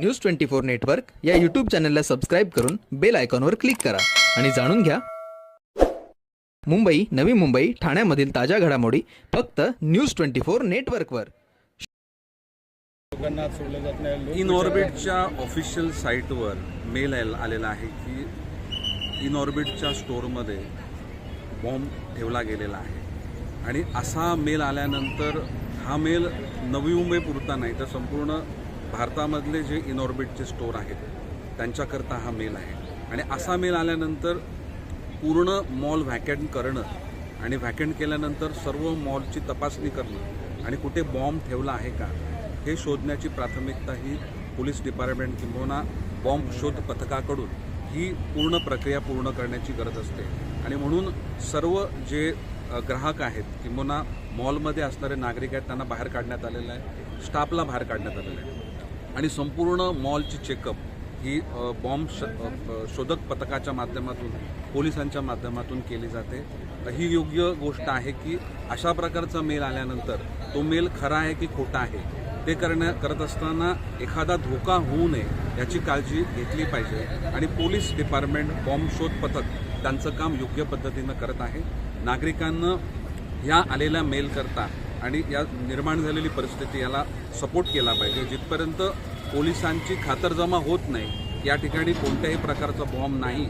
News twenty four network या YouTube चॅनलला subscribe करून बेल आयकॉनवर क्लिक करा. आणि जाणून घ्या. मुंबई नवी मुंबई ठाण्यामधील ताज्या घडामोडी फक्त न्यूज ट्वेंटी फोर नेटवर्कवर लोकांना सोडलं जात नाही. ऑफिशियल साईटवर मेल आल- आलेला आहे की इनऑर्बिटच्या स्टोअरमध्ये बॉम्ब ठेवला गेलेला आहे. आणि असा मेल आल्यानंतर हा मेल नवी मुंबई पुरता नाही तर संपूर्ण भारतामधले जे इनऑर्बिटचे स्टोर आहेत त्यांच्याकरता हा मेल आहे. आणि असा मेल आल्यानंतर पूर्ण मॉल व्हॅकंट करणं आणि व्हॅकंट केल्यानंतर सर्व मॉलची तपासणी करणं आणि कुठे बॉम्ब ठेवला आहे का हे शोधण्याची प्राथमिकता ही पोलीस डिपार्टमेंट किंबहुना बॉम्ब शोध पथकाकडून ही पूर्ण प्रक्रिया पूर्ण करण्याची गरज असते. आणि म्हणून सर्व जे ग्राहक आहेत किंबहुना मॉलमध्ये असणारे नागरिक आहेत त्यांना बाहेर काढण्यात आलेलं आहे स्टाफला बाहेर काढण्यात आलेलं आहे. आणि संपूर्ण मॉलची चेकअप ही बॉम्ब श शोधक पथकाच्या माध्यमातून पोलिसांच्या माध्यमातून केली जाते. ही योग्य गोष्ट आहे की अशा प्रकारचा मेल आल्यानंतर तो मेल खरा आहे की खोटा आहे ते करण्या करत असताना एखादा धोका होऊ नये याची काळजी घेतली पाहिजे. आणि पोलीस डिपार्टमेंट बॉम्ब शोध पथक त्यांचं काम योग्य पद्धतीनं करत आहे. नागरिकांना या आलेल्या मेल करता आणि या निर्माण झालेली परिस्थिती याला सपोर्ट केला पाहिजे. जिथपर्यंत पोलिसांची खातरजमा होत नाही या ठिकाणी कोणत्याही प्रकारचा बॉम्ब नाही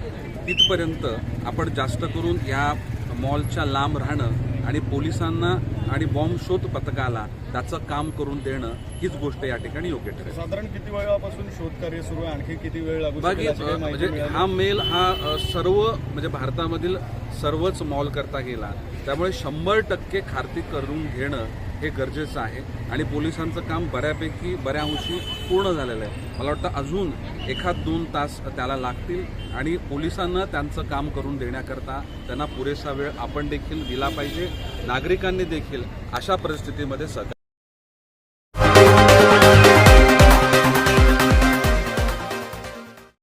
तिथपर्यंत आपण जास्त करून या मॉलच्या लांब राहणं आणि पोलिसांना आणि बॉम्ब शोध पथकाला त्याचं काम करून देणं हीच गोष्ट या ठिकाणी योग्य ठरेल. साधारण किती वेळापासून शोधकार्य सुरू आहे? आणखी किती वेळ लागू म्हणजे? हा मेल हा सर्व म्हणजे भारतामधील सर्वच मॉल करता गेला त्यामुळे शंभर टक्के खारती करून घेणं हे गरजेचं आहे. आणि पोलिसांचं काम बऱ्यापैकी बऱ्या अंशी पूर्ण झालेलं आहे. मला वाटतं अजून एखाद दोन तास त्याला लागतील. आणि पोलिसांना त्यांचं काम करून देण्याकरता त्यांना पुरेसा वेळ आपण देखील दिला पाहिजे. नागरिकांनी देखील अशा परिस्थितीमध्ये सध्या